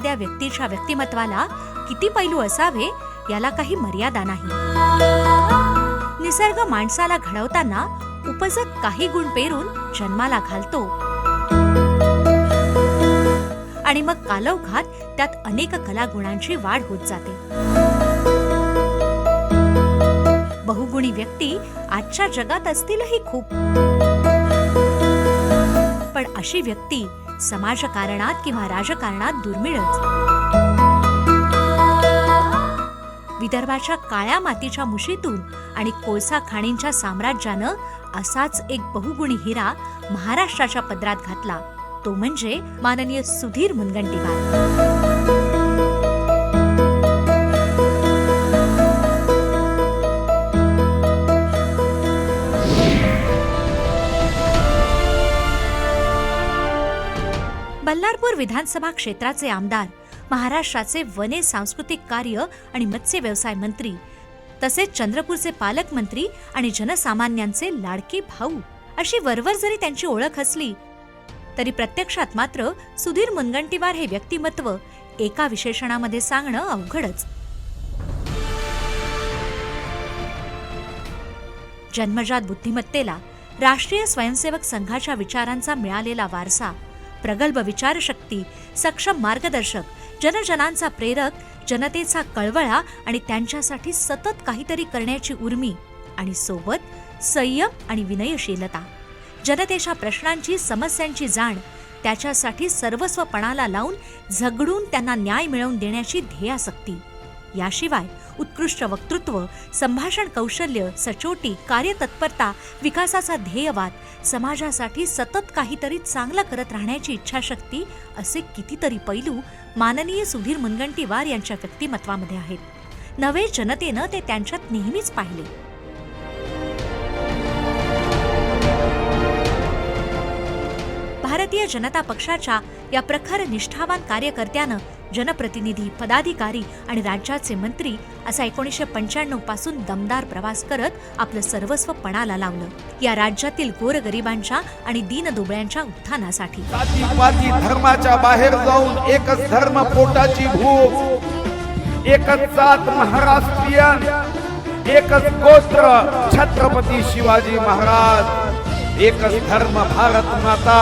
एखाद्या व्यक्तीच्या व्यक्तिमत्वाला किती पैलू असावे याला काही मर्यादा नाही. निसर्ग माणसाला घडवताना उपजत काही गुण पेरून जन्माला घालतो. आणि मग कालवघात त्यात अनेक कलागुणांची वाढ होत जाते. बहुगुणी व्यक्ती आजच्या जगात असतीलही खूप. पण अशी व्यक्ती समाजकारणात किंवा राजकारणात दुर्मिळच. विदर्भाच्या काळ्या मातीच्या मुशीतून आणि कोळसा खाणींच्या साम्राज्यानं असाच एक बहुगुणी हिरा महाराष्ट्राच्या पदरात घातला. तो म्हणजे माननीय सुधीर मुनगंटीवार. विधानसभा क्षेत्राचे आमदार महाराष्ट्राचे वने सांस्कृतिक कार्य आणि मत्स्य व्यवसाय मंत्री तसेच चंद्रपूरचे पालकमंत्री आणि जनसामान्यांचे लाडके भाऊ. अशी वरवर जरी त्यांची ओळख असली तरी प्रत्यक्षात मात्र सुधीर मुनगंटीवार हे व्यक्तिमत्व एका विशेषणामध्ये सांगणं अवघडच. जन्मजात बुद्धिमत्तेला राष्ट्रीय स्वयंसेवक संघाच्या विचारांचा मिळालेला वारसा प्रगल्भ विचारशक्ती सक्षम मार्गदर्शक जनजनांचा प्रेरक जनतेचा कळवळा आणि त्यांच्यासाठी सतत काहीतरी करण्याची उर्मी आणि सोबत संयम आणि विनयशीलता. जनतेच्या प्रश्नांची समस्यांची जाण त्याच्यासाठी सर्वस्वपणाला लावून झगडून त्यांना न्याय मिळवून देण्याची ध्येयासक्ती. याशिवाय उत्कृष्ट वक्तृत्व संभाषण कौशल्य सचोटी कार्यतत्परता विकासाचा ध्येयवाद समाजासाठी सतत काहीतरी चांगलं करत राहण्याची इच्छाशक्ती असे कितीतरी पैलू माननीय सुधीर मुनगंटीवार यांच्या व्यक्तिमत्वामध्ये आहेत. नवे जनतेनं ते त्यांच्यात नेहमीच पाहिले. भारतीय जनता पक्षाच्या या प्रखर निष्ठावान कार्यकर्त्यानं जनप्रतिनिधी पदाधिकारी आणि राज्याचे मंत्री असा एकोणीसशे पंच्याण्णवपासून दमदार प्रवास करत आपलं सर्वस्व पणाला लावलं. या राज्यातील गोरगरिबांच्या आणि दीनदुबळ्यांच्या उत्थानासाठी. धर्माच्या बाहेर जाऊन एकच धर्म पोटाची भूक एकच जात महाराष्ट्रीयन एकच गोत्र छत्रपती शिवाजी महाराज एकच धर्म भारत माता.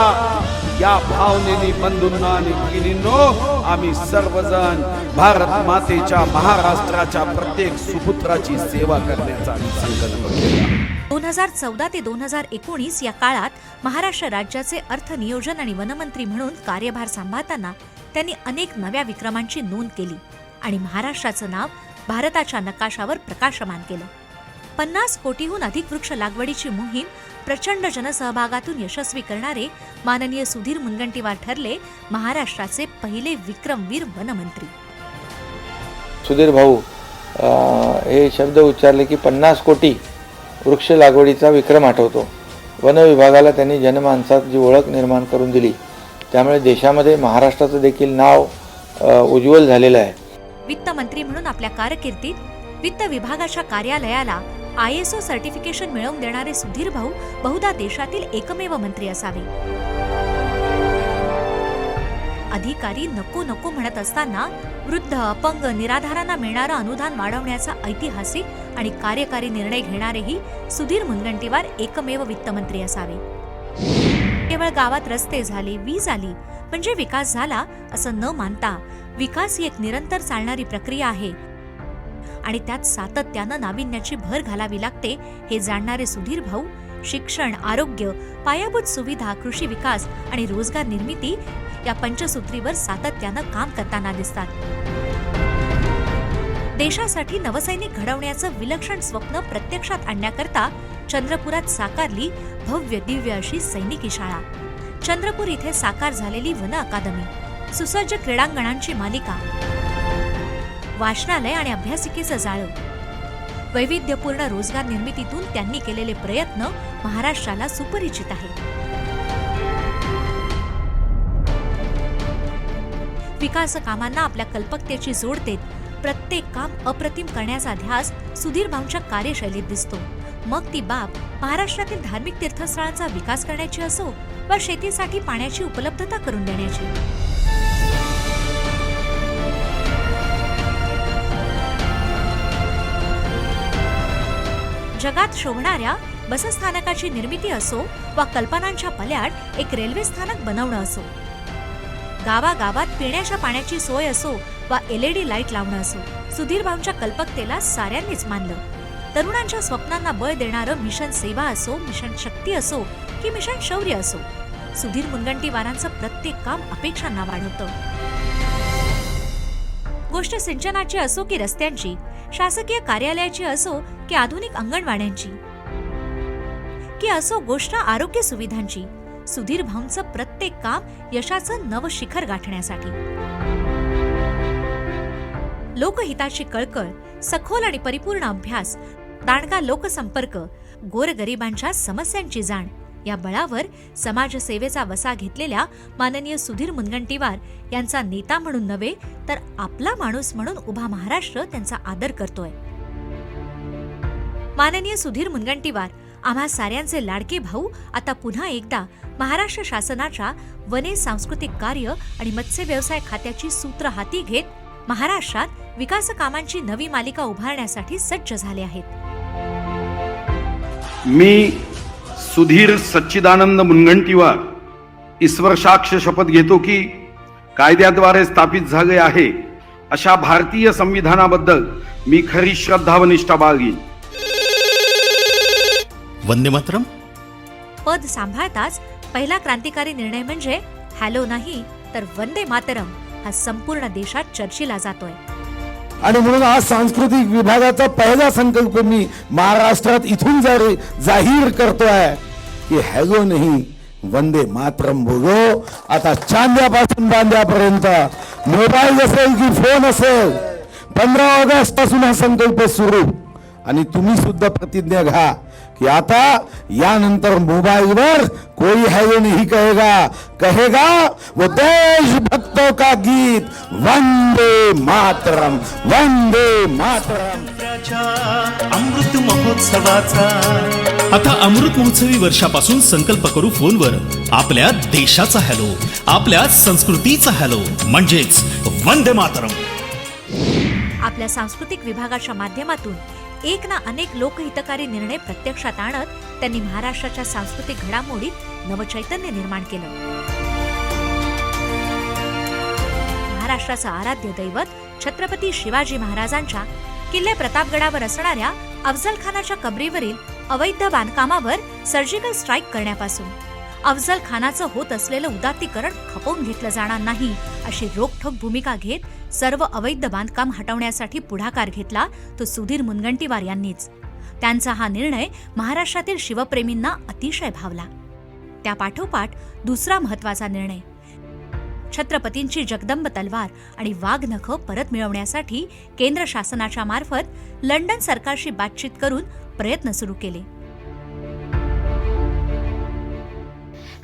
या भावनेने बंधूंना आणि भगिनींनो आम्ही सर्वजण भारत मातेच्या महाराष्ट्राच्या प्रत्येक सुपुत्राची सेवा करण्याचा संकल्प दोन हजार चौदा ते दोन हजार एकोणीस या काळात महाराष्ट्र राज्याचे अर्थ नियोजन आणि वनमंत्री म्हणून कार्यभार सांभाळताना त्यांनी अनेक नव्या विक्रमांची नोंद केली आणि महाराष्ट्राचं नाव भारताच्या नकाशावर प्रकाशमान केलं. पन्नास कोटीहून अधिक वृक्ष लागवडीची मोहीम प्रचंड जनसहभागातून यशस्वी करणारे माननीय सुधीर मुनगंटीवार ठरले महाराष्ट्राचे पहिले विक्रमवीर वनमंत्री. सुधीर भाऊ हे शब्द उच्चारले की पन्नास कोटी वृक्ष लागवडीचा विक्रम आठवतो. वन विभागाला त्यांनी जनमानसात जी ओळख निर्माण करून दिली त्यामुळे देशामध्ये महाराष्ट्राचं देखील नाव उज्ज्वल झालेलं आहे. वित्त मंत्री म्हणून आपल्या कारकिर्दीत वित्त विभागाच्या कार्यालयाला आय एस ओ सर्टिफिकेशन मिळवून देणारे सुधीर भाऊ बहुधा देशातील एकमेव मंत्री असावे. अधिकारी नको नको म्हणत असताना वृद्ध अपंग निराधारांना मिळणारं अनुदान वाढवण्याचा ऐतिहासिक आणि कार्यकारी निर्णय घेणारेही सुधीर मुनगंटीवार एकमेव वित्तमंत्री असावे. केवळ गावात रस्ते झाले वीज आली म्हणजे विकास झाला असं न मानता विकास ही एक निरंतर चालणारी प्रक्रिया आहे आणि त्यात सातत्यानं नाविन्याची भर घालावी लागते हे जाणणारे सुधीर भाऊ शिक्षण आरोग्य पायाभूत सुविधा कृषी विकास आणि रोजगार निर्मिती या पंचसूत्रीवर सातत्यानं काम करताना दिसतात. देशासाठी नवसैनिक घडवण्याचं विलक्षण स्वप्न प्रत्यक्षात आणण्याकरता चंद्रपुरात साकारली भव्य दिव्य अशी सैनिकी शाळा. चंद्रपूर इथे साकार झालेली वन अकादमी सुसज्ज क्रीडांगणांची मालिका. वाचनालय आणि अभ्यासिकेचं जाळं. वैविध्यपूर्ण रोजगार निर्मितीतून त्यांनी केलेले प्रयत्न महाराष्ट्राला सुपरिचित आहेत. विकास कामांना आपल्या कल्पकतेची जोड देत प्रत्येक काम अप्रतिम करण्याचा ध्यास सुधीर भाऊंच्या कार्यशैलीत दिसतो. मग ती बाब महाराष्ट्रातील धार्मिक तीर्थस्थळांचा विकास करण्याची असो वा शेतीसाठी पाण्याची उपलब्धता करून देण्याची. जगात शोभणाऱ्या बसस्थानकाची निर्मिती असो वा कल्पनांच्या पल्याड एक रेल्वे स्थानक बनवणं असो. गावागावात पिण्याच्या पाण्याची सोय असो वा एलईडी लाइट लावणं असो सुधीर भाऊंच्या कल्पकतेला साऱ्यांनीच मानलं. तरुणांच्या स्वप्नांना बळ देणारं मिशन सेवा असो मिशन शक्ती असो की मिशन शौर्य असो सुधीर मुनगंटीवारांचं प्रत्येक काम अपेक्षांना वाढवतं. गोष्ट सिंचनाची असो की रस्त्यांची शासकीय कार्यालयाची असो की आधुनिक अंगणवाड्यांची. की असो गोष्ट आरोग्य सुविधांची सुधीर भाऊंचं प्रत्येक काम यशाचं नव शिखर गाठण्यासाठी. लोकहिताची कळकळ सखोल आणि परिपूर्ण अभ्यास दांडगा लोकसंपर्क गोरगरिबांच्या समस्यांची जाण या बळावर समाजसेवेचा वसा घेतलेल्या माननीय सुधीर मुनगंटीवार यांचा नेता म्हणून नव्हे तर आपला माणूस म्हणून उभा महाराष्ट्र त्यांचा आदर करतोय. माननीय सुधीर मुनगंटीवार आम्हा साऱ्यांचे लाडके भाऊ आता पुन्हा एकदा महाराष्ट्र शासनाच्या वने सांस्कृतिक कार्य आणि मत्स्य व्यवसाय खात्याची सूत्र हाती घेत महाराष्ट्रात विकास कामांची नवी मालिका उभारण्यासाठी सज्ज झाले आहेत. मी सुधीर सच्चिदानंद मुनगंटीवार. ईश्वर साक्ष शपथ घेतो की कायद्याद्वारे स्थापित झाले आहे. अशा भारतीय संविधानाबद्दल मी खरी श्रद्धा व निष्ठा बाळगीन. वंदे मातरम. पद सांभाळताच पहिला क्रांतिकारी निर्णय म्हणजे हॅलो नाही तर वंदे मातरम हा संपूर्ण देशात चर्चिला जातोय. आणि म्हणून आज सांस्कृतिक विभागाचा पहिला संकल्प मी महाराष्ट्रात इथून जारी जाहीर करतोय की हॅलो नाही वंदे मातरम बोलो. आता चांद्यापासून बांद्यापर्यंत. मोबाईल असेल की फोन असेल पंधरा ऑगस्टपासून हा संकल्प सुरू. आणि तुम्ही सुद्धा प्रतिज्ञा घ्या. कि आता यानंतर मोबाइलवर कोई है ये नहीं कहेगा? कहेगा? वो देशभक्तों का गीत वंदे मातरम वंदे मातरम. अमृत महोत्सवाचा. आता अमृत महोत्सवी वर्षापासून संकल्प करू फोनवर. आपल्या देशाचा हॅलो आपल्या संस्कृतीचा हॅलो म्हणजेच वंदे मातरम. आपल्या सांस्कृतिक विभागाच्या माध्यमातून एक ना अनेक लोकहितकारी निर्णय प्रत्यक्षात आणत त्यांनी महाराष्ट्राच्या सांस्कृतिक घडामोडीत नवचैतन्य निर्माण केलं. महाराष्ट्राचं आराध्य दैवत छत्रपती शिवाजी महाराजांच्या किल्ले प्रतापगडावर असणाऱ्या अफजल खानाच्या कबरीवरील अवैध बांधकामावर सर्जिकल स्ट्राईक करण्यापासून अफजल खानाचं होत असलेलं उदात्तीकरण खपवून घेतलं जाणार नाही. अशी रोखठोक भूमिका घेत सर्व अवैध बांधकाम हटवण्यासाठी पुढाकार घेतला तो सुधीर मुनगंटीवार यांनीच. त्यांचा हा निर्णय महाराष्ट्रातील शिवप्रेमींना अतिशय भावला. त्या पाठोपाठ दुसरा महत्त्वाचा निर्णय. छत्रपतींची जगदंब तलवार आणि वाघनख परत मिळवण्यासाठी केंद्र शासनाच्या मार्फत लंडन सरकारशी बातचीत करून प्रयत्न सुरू केले.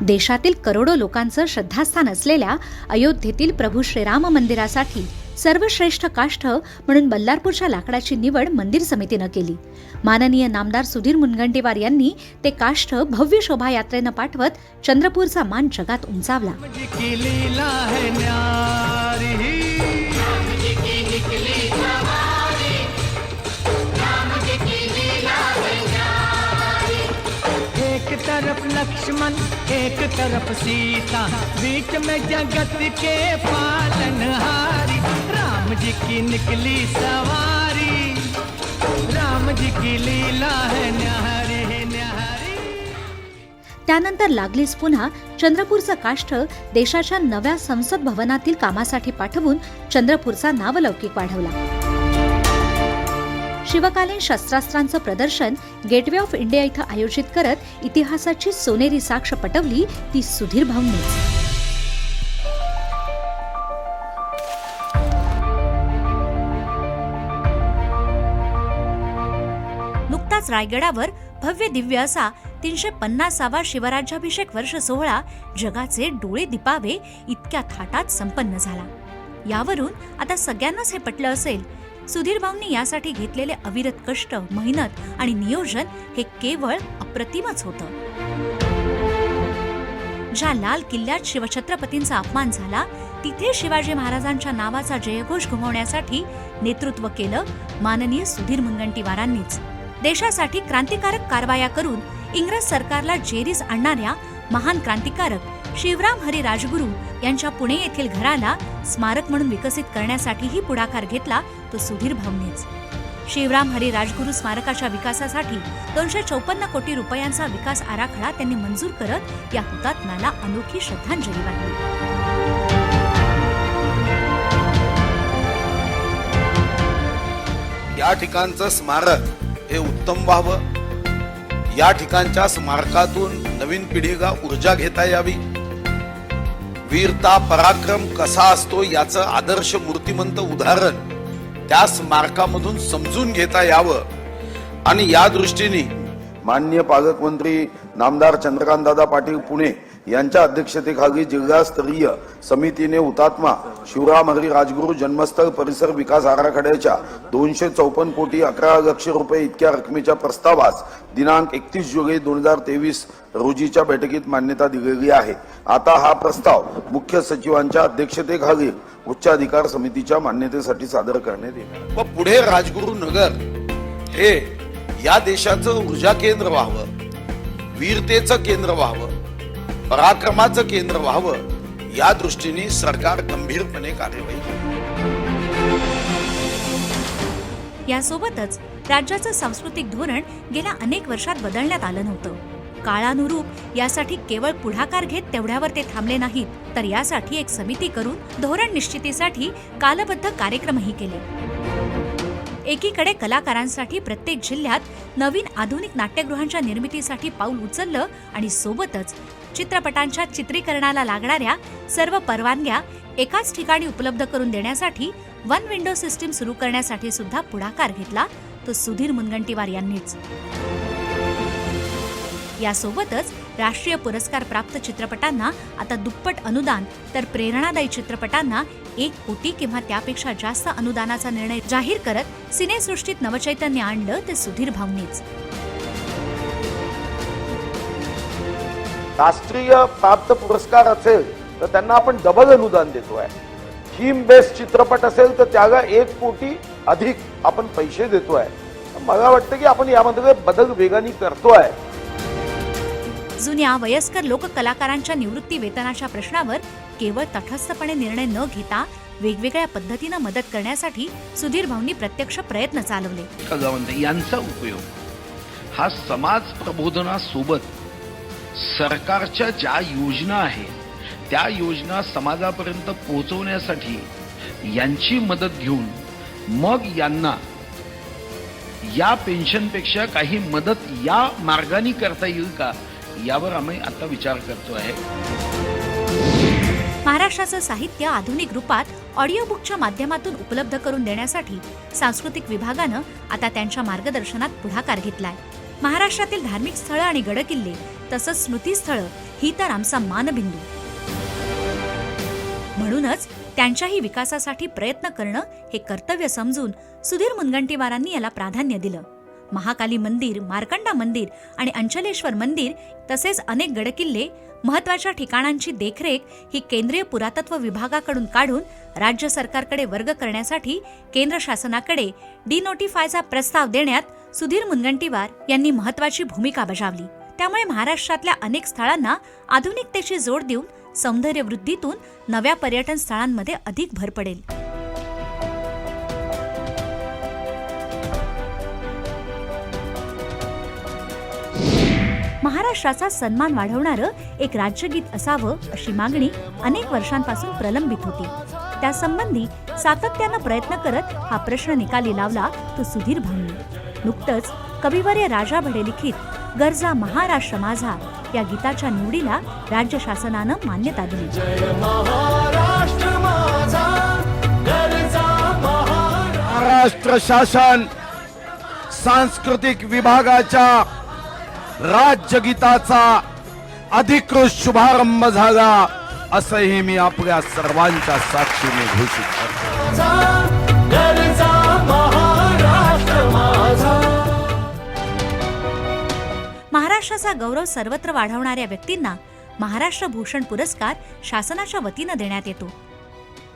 देशातील करोडो लोकांचं श्रद्धास्थान असलेल्या अयोध्येतील प्रभू श्रीराम मंदिरासाठी सर्वश्रेष्ठ काष्ठ म्हणून बल्लारपूरच्या लाकडाची निवड मंदिर समितीनं केली. माननीय नामदार सुधीर मुनगंटीवार यांनी ते काष्ठ भव्य शोभायात्रेनं पाठवत चंद्रपूरचा मान जगात उंचावला. लक्ष्मण एक तरफ सीता बीच में जगत के पालनहारी राम जी की निकली सवारी राम जी की लीला है न्यारे न्यारी त्यानंतर लागलीच पुन्हा चंद्रपूरचं काष्ठ देशाच्या नव्या संसद भवनातील कामासाठी पाठवून चंद्रपूरचा नावलौकिक वाढवला. शिवकालीन शस्त्रास्त्रांचं प्रदर्शन गेटवे ऑफ इंडिया इथं आयोजित करत इतिहासाची सोनेरी साक्ष पटवली ती सुधीर भाऊंनीच नुकताच रायगडावर भव्य दिव्य असा तीनशे पन्नासावा शिवराज्याभिषेक वर्ष सोहळा जगाचे डोळे दिपावे इतक्या थाटात संपन्न झाला. यावरून आता सगळ्यांनाच हे पटलं असेल सुधीर भाऊंनी यासाठी घेतलेले अविरत कष्ट मेहनत आणि नियोजन हे केवळ अप्रतिमच होतं. ज्या लाल किल्ल्यात शिवछत्रपतींचा अपमान झाला तिथे शिवाजी महाराजांच्या नावाचा जयघोष घुमवण्यासाठी नेतृत्व केलं माननीय सुधीर मुनगंटीवारांनीच. देशासाठी क्रांतिकारक कारवाया करून इंग्रज सरकारला जेरीस आणणाऱ्या महान क्रांतिकारक शिवराम हरी राजगुरू यांच्या पुणे येथील घराला स्मारक म्हणून विकसित करण्यासाठीही पुढाकार घेतला तो सुधीर भाऊनेच शिवराम हरी राजगुरू स्मारकाच्या विकासासाठी दोनशे चौपन्न कोटी रुपयांचा विकास आराखडा त्यांनी मंजूर करत या हुतात्म्याला अनोखी श्रद्धांजली वाहिली. या ठिकाणचं स्मारक हे उत्तम व्हावं. या ठिकाणच्या स्मारकातून नवीन पिढीला ऊर्जा घेता यावी. वीरता पराक्रम कसा असतो याचं आदर्श मूर्तिमंत उदाहरण त्या स्मारकामधून समजून घेता यावं. आणि या दृष्टीने मान्य पालकमंत्री नामदार चंद्रकांतदादा पाटील पुणे यांच्या अध्यक्षतेखाली जिल्हास्तरीय समितीने हुतात्मा शिवराम हरी राजगुरू जन्मस्थळ परिसर विकास आराखड्याच्या दोनशे चौपन्न कोटी अकरा लक्ष रुपये इतक्या रकमेच्या प्रस्तावास दिनांक एकतीस जुलै दोन हजार तेवीस रोजीच्या बैठकीत मान्यता दिलेली आहे. आता हा प्रस्ताव मुख्य सचिवांच्या अध्यक्षतेखाली उच्चाधिकार समितीच्या मान्यतेसाठी सादर करण्यात येईल पुढे राजगुरू नगर हे या देशाचं ऊर्जा केंद्र व्हावं. वीरतेचं केंद्र व्हावं पराक्रमाचं केंद्र व्हावं या दृष्टीने सरकार गंभीरपणे कार्यवाही यासोबतच राज्याचं सांस्कृतिक धोरण गेल्या अनेक वर्षात बदलण्यात आलं नव्हतं. काळानुरूप यासाठी केवळ पुढाकार घेत तेवढ्यावर ते थांबले नाहीत तर यासाठी एक समिती करून धोरण निश्चितीसाठी कालबद्ध कार्यक्रमही केले. एकीकडे कलाकारांसाठी प्रत्येक जिल्ह्यात नवीन आधुनिक नाट्यगृहांच्या निर्मितीसाठी पाऊल उचललं आणि सोबतच चित्रपटांच्या चित्रीकरणाला लागणाऱ्या सर्व परवानग्या एकाच ठिकाणी उपलब्ध करून देण्यासाठी वन विंडो सिस्टीम सुरू करण्यासाठी सुद्धा पुढाकार घेतला तो सुधीर मुनगंटीवार यांनीच. यासोबतच राष्ट्रीय पुरस्कार प्राप्त चित्रपटांना आता दुप्पट अनुदान तर प्रेरणादायी चित्रपटांना एक कोटी किंवा त्यापेक्षा जास्त अनुदानाचा निर्णय जाहीर करत सिनेसृष्टीत नवचैतन्य आणलं ते सुधीर भाऊनीच. राष्ट्रीय प्राप्त पुरस्कार असेल तर त्यांना आपण डबल अनुदान देतोय. थीम बेस्ड चित्रपट असेल तर त्याला एक कोटी अधिक आपण पैसे देतोय. मला वाटतं की आपण यामध्ये बदल वेगाने करतोय. जुन्या वयस्कर लोककलाकारांच्या निवृत्ती वेतनाच्या प्रश्नावर केवळ तटस्थपणे निर्णय न घेता वेगवेगळ्या पद्धतीनं मदत करण्यासाठी सुधीर भाऊंनी प्रत्यक्ष प्रयत्न चालवले. यांचा उपयोग. हा समाज प्रबोधनासोबत सरकारच्या ज्या योजना आहेत त्या योजना समाजापर्यंत पोहोचवण्यासाठी यांची मदत घेऊन मग यांना या पेन्शनपेक्षा काही मदत या मार्गाने करता येईल का? यावर आम्ही आता विचार करतो आहे महाराष्ट्राचं साहित्य आधुनिक रूपात ऑडिओ बुकच्या माध्यमातून उपलब्ध करून देण्यासाठी सांस्कृतिक विभागानं आता त्यांच्या मार्गदर्शनात पुढाकार घेतलाय. महाराष्ट्रातील धार्मिक स्थळं आणि गडकिल्ले तसंच स्मृतीस्थळं ही तर आमचा मानबिंदू. म्हणूनच त्यांच्याही विकासासाठी प्रयत्न करणं हे कर्तव्य समजून सुधीर मुनगंटीवारांनी याला प्राधान्य दिलं. महाकाली मंदिर मार्कंडा मंदिर आणि अंचलेश्वर मंदिर तसेच अनेक गडकिल्ले महत्त्वाच्या ठिकाणांची देखरेख ही केंद्रीय पुरातत्व विभागाकडून काढून राज्य सरकारकडे वर्ग करण्यासाठी केंद्र शासनाकडे डिनोटिफायचा प्रस्ताव देण्यात सुधीर मुनगंटीवार यांनी महत्वाची भूमिका बजावली. त्यामुळे महाराष्ट्रातल्या अनेक स्थळांना आधुनिकतेची जोड देऊन सौंदर्य वृद्धीतून नव्या पर्यटन स्थळांमध्ये अधिक भर पडेल. महाराष्ट्राचा सन्मान वाढवणारं एक राज्यगीत असावं अशी मागणी अनेक वर्षांपासून प्रलंबित होती. त्यासंबंधी सातत्यानं प्रयत्न करत हा प्रश्न निकाली लावला तो सुधीर भाऊंनी. नुकतंच कविवर्य राजा भडे लिखित गरजा महाराष्ट्र माझा या गीताच्या निवडीला राज्य शासनानं मान्यता दिली. महाराष्ट्र शासन सांस्कृतिक विभागाच्या राज्यगीताचा अधिकृत शुभारंभ झाला असंही मी आपल्या सर्वांच्या साक्षीने घोषित करतो. महाराष्ट्राचा गौरव सर्वत्र वाढवणाऱ्या व्यक्तींना महाराष्ट्र भूषण पुरस्कार शासनाच्या वतीनं देण्यात येतो.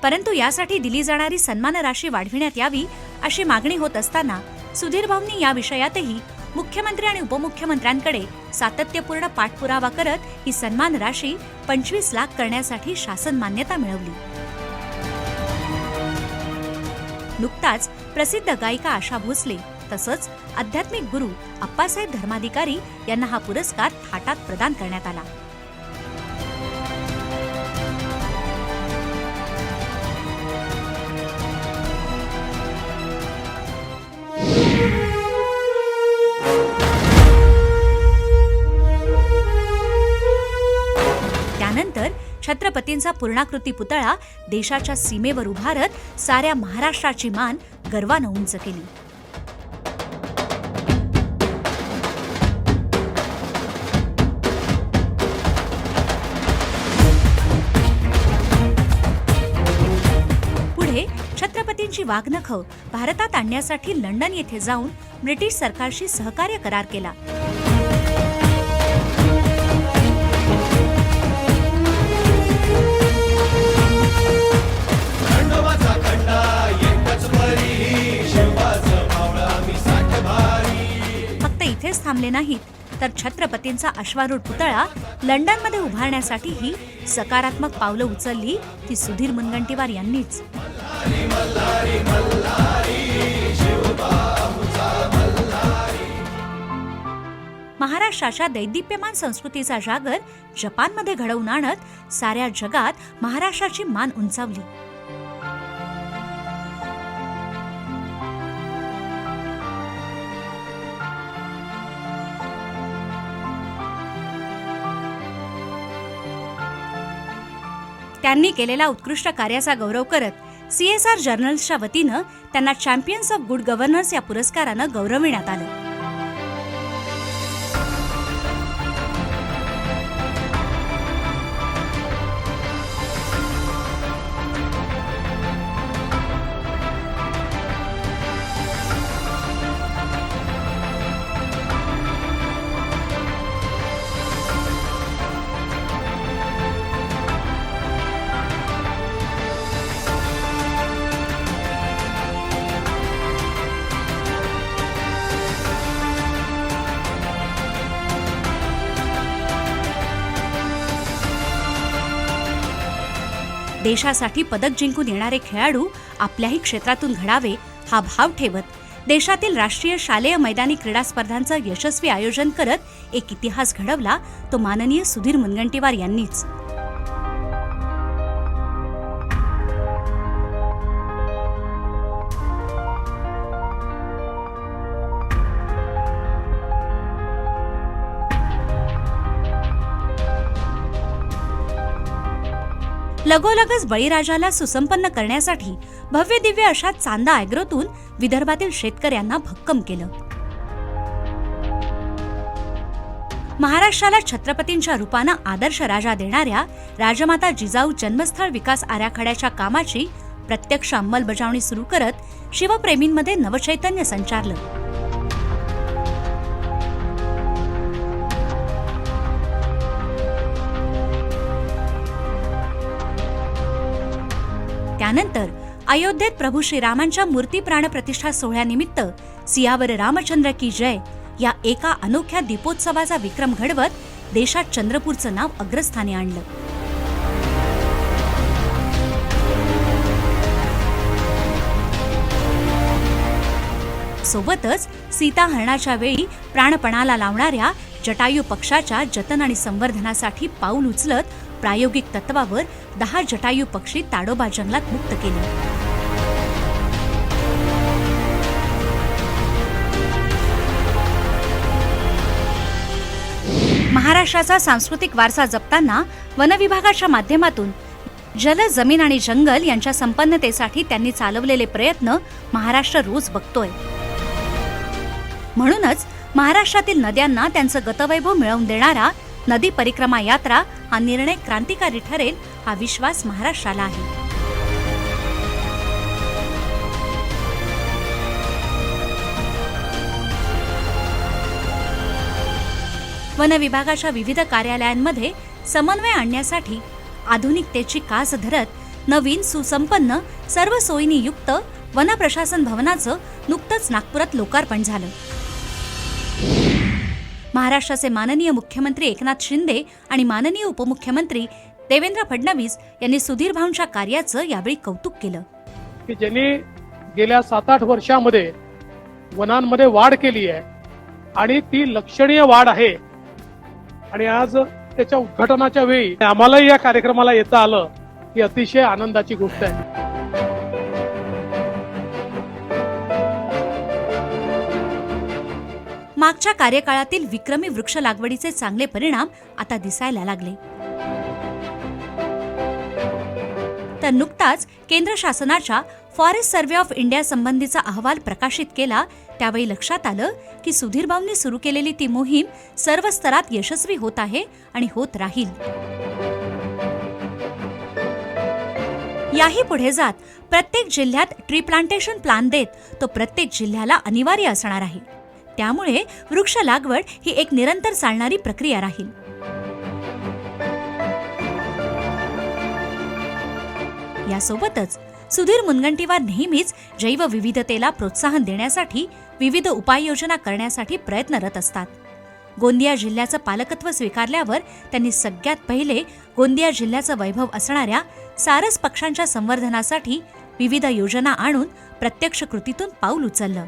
परंतु यासाठी दिली जाणारी सन्मान राशी वाढविण्यात यावी अशी मागणी होत असताना सुधीर भाऊंनी या विषयातही मुख्यमंत्री आणि उपमुख्यमंत्र्यांकडे सातत्यपूर्ण पाठपुरावा करत ही सन्मान राशी पंचवीस लाख करण्यासाठी शासन मान्यता मिळवली. नुकताच प्रसिद्ध गायिका आशा भोसले तसंच आध्यात्मिक गुरु अप्पासाहेब धर्माधिकारी यांना हा पुरस्कार थाटात प्रदान करण्यात आला. छत्रपतींचा पूर्णाकृती पुतळा देशाच्या सीमेवर उभारत साऱ्या महाराष्ट्राची मान गर्वानं उंच केली. पुढे छत्रपतींची वाघनखं भारतात आणण्यासाठी लंडन येथे जाऊन ब्रिटिश सरकारशी सहकार्य करार केला. इथेच थांबले नाहीत. तर छत्रपतींचा अश्वारूढ पुतळा लंडनमध्ये उभारण्यासाठीही सकारात्मक पावलं उचलली ती सुधीर मुनगंटीवार यांनीच. महाराष्ट्राच्या दैदिप्यमान संस्कृतीचा जागर जपानमध्ये घडवून आणत साऱ्या जगात महाराष्ट्राची मान उंचावली. त्यांनी केलेल्या उत्कृष्ट कार्याचा गौरव करत सीएसआर जर्नल्सच्या वतीनं त्यांना चॅम्पियन्स ऑफ गुड गव्हर्नन्स या पुरस्कारानं गौरविण्यात आलं. देशासाठी पदक जिंकून येणारे खेळाडू आपल्याही क्षेत्रातून घडावे हा भाव ठेवत देशातील राष्ट्रीय शालेय मैदानी क्रीडा स्पर्धांचं यशस्वी आयोजन करत एक इतिहास घडवला तो माननीय सुधीर मुनगंटीवार यांनीच. लगोलगच बळीराजाला सुसंपन्न करण्यासाठी भव्य दिव्य अशा चांदा ॲग्रोतून विदर्भातील शेतकऱ्यांना भक्कम केलं. महाराष्ट्राला छत्रपतींच्या रूपानं आदर्श राजा देणाऱ्या राजमाता जिजाऊ जन्मस्थळ विकास आराखड्याच्या कामाची प्रत्यक्ष अंमलबजावणी सुरू करत शिवप्रेमींमध्ये नवचैतन्य संचारलं. त्यानंतर अयोध्येत प्रभू श्रीरामांच्या मूर्ती प्राणप्रतिष्ठा सोहळ्यानिमित्त सियावर रामचंद्र की जय या एका अनोख्या दीपोत्सवाचा विक्रम घडवत देशात चंद्रपूरचं नाव अग्रस्थानी आणलं. सोबतच सीताहरणाच्या वेळी प्राणपणाला लावणाऱ्या जटायू पक्षाच्या जतन आणि संवर्धनासाठी पाऊल उचलत प्रायोगिक तत्वावर दहा जटायू पक्षी ताडोबा जंगलात मुक्त केले. महाराष्ट्राचा सांस्कृतिक वारसा जपताना वनविभागाच्या माध्यमातून जल जमीन आणि जंगल यांच्या संपन्नतेसाठी त्यांनी चालवलेले प्रयत्न महाराष्ट्र रोज बघतोय. म्हणूनच महाराष्ट्रातील नद्यांना त्यांचं गतवैभव मिळवून देणारा नदी परिक्रमा यात्रा हा निर्णय क्रांतिकारी ठरेल हा विश्वास महाराष्ट्राला आहे. वन विभागाच्या विविध कार्यालयांमध्ये समन्वय आणण्यासाठी आधुनिकतेची कास धरत नवीन सुसंपन्न सर्व सोयीनी युक्त वन प्रशासन भवनाचं नुकतंच नागपुरात लोकार्पण झालं. महाराष्ट्राचे माननीय मुख्यमंत्री एकनाथ शिंदे आणि माननीय उपमुख्यमंत्री देवेंद्र फडणवीस यांनी सुधीर भाऊंच्या कार्याचं यावेळी कौतुक केलं. की ज्यांनी गेल्या सात आठ वर्षामध्ये वनांमध्ये वाढ केली आहे आणि ती लक्षणीय वाढ आहे आणि आज त्याच्या उद्घाटनाच्या वेळी आम्हालाही या कार्यक्रमाला येता आलं ही अतिशय आनंदाची गोष्ट आहे. मागच्या कार्यकाळातील विक्रमी वृक्ष लागवडीचे चांगले परिणाम आता दिसायला लागले. तर नुकताच केंद्र शासनाच्या फॉरेस्ट सर्व्हे ऑफ इंडिया संबंधीचा अहवाल प्रकाशित केला. त्यावेळी लक्षात आलं की सुधीर भाऊंनी सुरू केलेली ती मोहीम सर्व स्तरात यशस्वी होत आहे आणि होत राहील. याही पुढे जात प्रत्येक जिल्ह्यात ट्री प्लांटेशन प्लान देत तो प्रत्येक जिल्ह्याला अनिवार्य असणार आहे. त्यामुळे वृक्ष लागवड ही एक निरंतर चालणारी प्रक्रिया राहील. यासोबतच सुधीर मुनगंटीवार नेहमीच जैवविविधतेला प्रोत्साहन देण्यासाठी विविध उपाययोजना करण्यासाठी प्रयत्नरत असतात. गोंदिया जिल्ह्याचं पालकत्व स्वीकारल्यावर त्यांनी सगळ्यात पहिले गोंदिया जिल्ह्याचं वैभव असणाऱ्या सारस पक्षांच्या संवर्धनासाठी विविध योजना आणून प्रत्यक्ष कृतीतून पाऊल उचललं.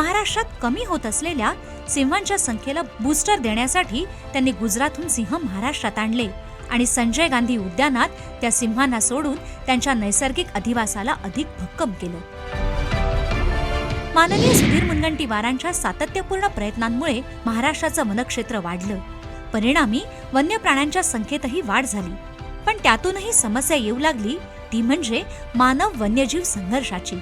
महाराष्ट्रात कमी होत असलेल्या सिंहांच्या संख्येला बूस्टर देण्यासाठी त्यांनी गुजरातहून सिंह महाराष्ट्रात आणले. आणि संजय गांधी उद्यानात त्या सिंहांना सोडून त्यांच्या नैसर्गिक अधिवासाला अधिक भक्कम केलं. माननीय सुधीर मुनगंटीवारांच्या सातत्यपूर्ण प्रयत्नांमुळे महाराष्ट्राचं वनक्षेत्र वाढलं. परिणामी वन्य प्राण्यांच्या संख्येतही वाढ झाली. पण त्यातूनही समस्या येऊ लागली ती म्हणजे मानव वन्यजीव संघर्षाची.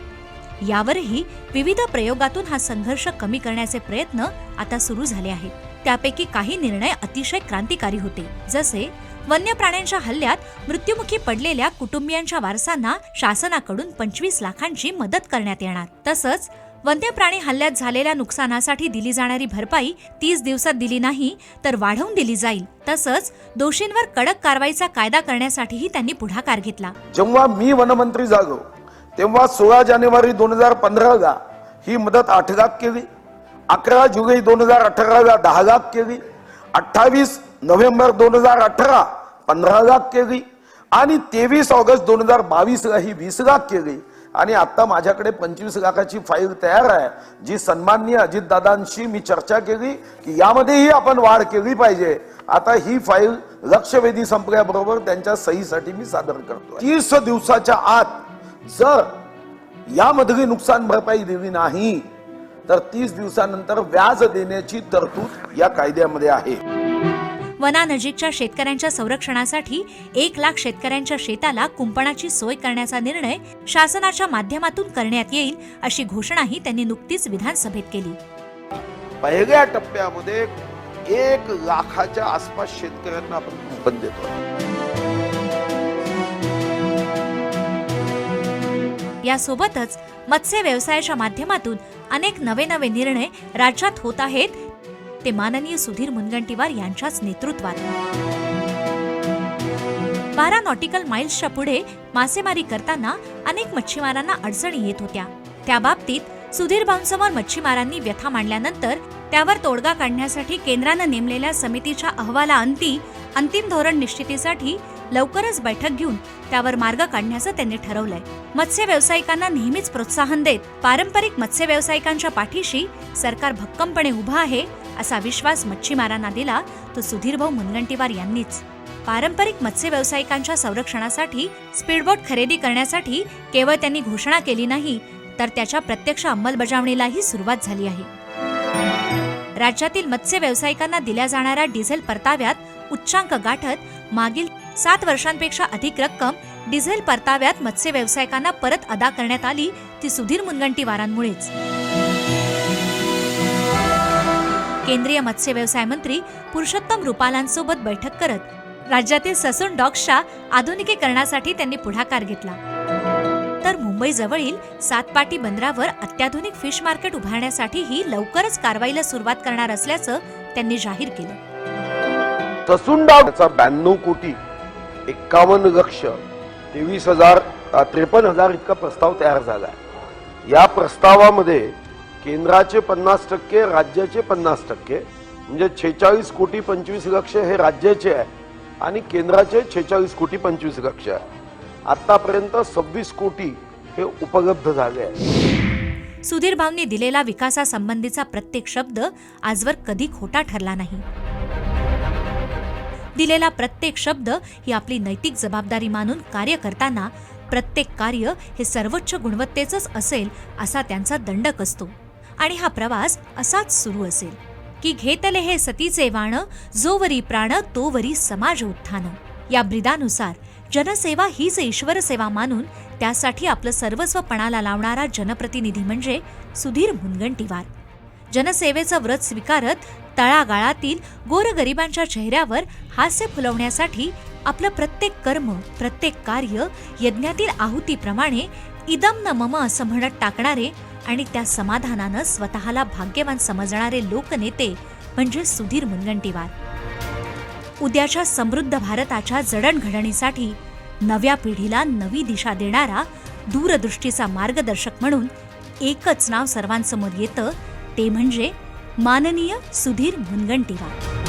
यावरही विविध प्रयोगातून हा संघर्ष कमी करण्याचे प्रयत्न आता सुरू झाले आहेत. त्यापैकी काही निर्णय अतिशय क्रांतिकारी होते. जसे वन्य प्राण्यांच्या हल्ल्यात मृत्युमुखी पडलेल्या कुटुंबियांच्या वारसांना शासनाकडून पंचवीस लाखांची मदत करण्यात येणार. तसंच वन्य प्राणी हल्ल्यात झालेल्या नुकसानासाठी दिली जाणारी भरपाई तीस दिवसात दिली नाही तर वाढवून दिली जाईल. तसंच दोषींवर कडक कारवाईचा कायदा करण्यासाठीही त्यांनी पुढाकार घेतला. जेव्हा मी वनमंत्री जागो तेव्हा सोळा जानेवारी दोन हजार पंधराला ही मदत आठ लाख केली. अकरा जुलै दोन हजार अठराला दहा लाख केली. अठ्ठावीस नोव्हेंबर दोन हजार अठरा पंधरा लाख केली. आणि तेवीस ऑगस्ट दोन हजार बावीसला ही वीस लाख केली. आणि आता माझ्याकडे पंचवीस लाखाची फाईल तयार आहे जी सन्माननीय अजितदादांशी मी चर्चा केली की यामध्येही आपण वाढ केली पाहिजे. आता ही फाईल लक्षवेधी संपल्याबरोबर त्यांच्या सहीसाठी मी सादर करतो तीस दिवसाच्या आत जर यामधली नुकसान भरपाई दिली नाही तर तीस दिवसानंतर व्याज देण्याची तरतूद या कायद्यामध्ये आहे. वनानजीकच्या शेतकऱ्यांच्या संरक्षणासाठी एक लाख शेतकऱ्यांच्या शेताला कुंपणाची सोय करण्याचा निर्णय शासनाच्या माध्यमातून करण्यात येईल अशी घोषणाही त्यांनी नुकतीच विधानसभेत केली. पहिल्या टप्प्यामध्ये एक लाखाच्या आसपास शेतकऱ्यांना आपण कुंपण देतो. यासोबतच मत्स्य व्यवसायाच्या माध्यमातून अनेक नवे नवे निर्णय राज्यात होत आहेत ते माननीय सुधीर मुनगंटीवार यांच्याच नेतृत्वात. बारा नॉटिकल माइल्सच्या पुढे मासेमारी करताना अनेक मच्छीमारांना अडचणी येत होत्या. त्या बाबतीत सुधीर भाऊंसमोर मच्छीमारांनी व्यथा मांडल्यानंतर त्यावर तोडगा काढण्यासाठी केंद्रानं नेमलेल्या समितीच्या अहवालाअंती अंतिम धोरण निश्चितीसाठी लवकरच बैठक घेऊन त्यावर मार्ग काढण्याचं त्यांनी ठरवलंय. मत्स्य व्यावसायिकांना नेहमीच प्रोत्साहन देत पारंपरिक मत्स्य व्यावसायिकांच्या पाठीशी सरकार भक्कमपणे उभं आहे असा विश्वास मच्छीमारांना दिला तो सुधीरभाऊ मुनगंटीवार यांनीच. पारंपरिक मत्स्य व्यावसायिकांच्या संरक्षणासाठी स्पीडबोट खरेदी करण्यासाठी केवळ त्यांनी घोषणा केली नाही तर त्याच्या प्रत्यक्ष अंमलबजावणीलाही सुरुवात झाली आहे. राज्यातील मत्स्य व्यावसायिकांना दिल्या जाणाऱ्या डिझेल परताव्यात उच्चांक गाठत मागील सात वर्षांपेक्षा अधिक रक्कम डिझेल परताव्यात मत्स्य व्यावसायिकांना परत अदा करण्यात आली ती सुधीर मुनगंटीवारांमुळेच. केंद्रीय मत्स्य व्यवसाय मंत्री पुरुषोत्तम रुपालांसोबत बैठक करत राज्यातील ससून डॉक्सच्या आधुनिकीकरणासाठी त्यांनी पुढाकार घेतला. तर मुंबईजवळील सातपाटी बंदरावर अत्याधुनिक फिश मार्केट उभारण्यासाठीही लवकरच कारवाईला सुरुवात करणार असल्याचं त्यांनी जाहीर केलं. तसुंडाचा ब्याण्णव कोटी एक्कावन्न लक्ष तेवीस हजार त्रेपन्न हजार इतका प्रस्ताव तयार झाला आहे या प्रस्तावामध्ये केंद्राचे पन्नास टक्के राज्याचे पन्नास टक्के म्हणजे छेचाळीस कोटी पंचवीस लक्ष हे राज्याचे आहे आणि केंद्राचे छेचाळीस कोटी पंचवीस लक्ष आहे. आतापर्यंत सव्वीस कोटी हे उपलब्ध झाले आहे सुधीर भाऊंनी दिलेला विकासासंबंधीचा प्रत्येक शब्द आजवर कधी खोटा ठरला नाही. दिलेला प्रत्येक शब्द ही आपली नैतिक जबाबदारी मानून कार्य करताना प्रत्येक कार्य हे सर्वोच्च गुणवत्तेचंच असेल असा त्यांचा दंडक असतो आणि हा प्रवास असाच सुरू असेल. की घेतले हे सतीचे वाण जोवरी प्राण तोवरी समाज उत्थान. या ब्रिदानुसार जनसेवा हीच ईश्वरसेवा मानून त्यासाठी आपलं सर्वस्व पणाला लावणारा जनप्रतिनिधी म्हणजे सुधीर मुनगंटीवार. जनसेवेचं व्रत स्वीकारत तळागाळातील गोरगरिबांच्या चेहऱ्यावर हास्य फुलवण्यासाठी आपलं प्रत्येक कर्म प्रत्येक कार्य यज्ञातील आहुतीप्रमाणे इदम न मम असं म्हणत टाकणारे आणि त्या समाधानानं स्वतःला भाग्यवान समजणारे लोकनेते म्हणजे सुधीर मुनगंटीवार. उद्याच्या समृद्ध भारताच्या जडणघडणीसाठी नव्या पिढीला नवी दिशा देणारा दूरदृष्टीचा मार्गदर्शक म्हणून एकच नाव सर्वांसमोर येतं ते म्हणजे माननीय सुधीर मुनगंटीवार।